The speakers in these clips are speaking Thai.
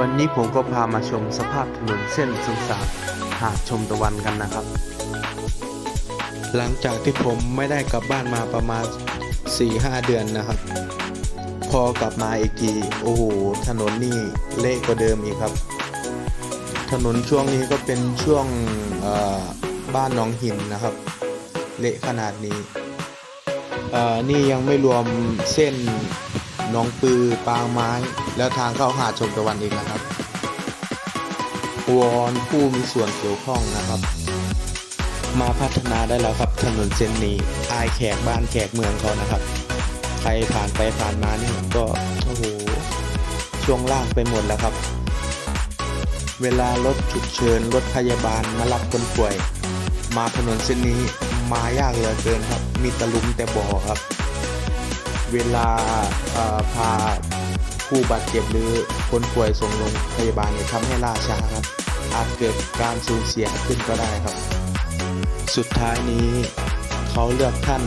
วันนี้ผมก็พามาชมสภาพถนนเส้นสุสานหาดชมตะวันกันนะครับ หลังจากที่ผมไม่ได้กลับบ้านมาประมาณ 4-5 เดือนนะครับ พอกลับมาอีกทีโอ้โหถนนนี่เละกว่าเดิมอีกครับ ถนนช่วงนี้ก็เป็นช่วงบ้านหนองหินนะครับ เละขนาดนี้นี่ยังไม่รวมเส้น หนองปือ ปางไม้ แล้วทางเข้าหาดชมตะวันอีกนะครับ วอนผู้มีส่วนเกี่ยวข้องนะครับ มาพัฒนาได้แล้วครับถนนเส้นนี้อายแขกบ้านแขกเมืองเขานะครับ ใครผ่านไปผ่านมานี่ก็โอ้โหช่วงล่างไปหมดแล้วครับ เวลารถฉุกเฉินรถพยาบาลมารับคนป่วย มาถนนเส้นนี้มายากเหลือเกินครับ มีตะลุมแต่บ่อครับ เวลาพาผู้บาดเจ็บหรือคนป่วยส่งโรงพยาบาลเนี่ยทำให้ล่าช้าครับ อาจเกิดการสูญเสียขึ้นก็ได้ครับ สุดท้ายนี้เขาเลือกท่าน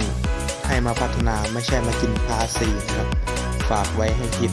ให้มาพัฒนาไม่ใช่มากินภาษีครับ ฝากไว้ให้คิด